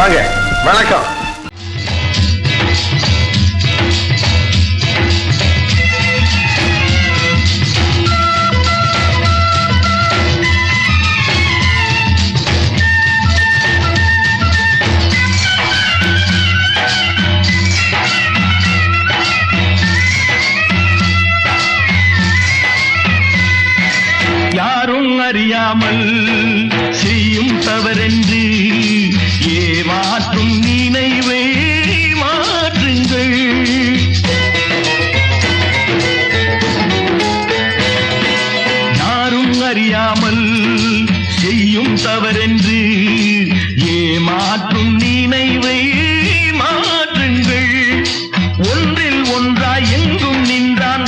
வாங்க வணக்கம். யாரும் அறியாமல் செய்யும் தவறென்று அறியாமல் செய்யும் தவறென்று ஏமாற்றும் நினைவை மாற்றுங்கள். ஒன்றில் ஒன்றாய் எங்கும் நின்றான்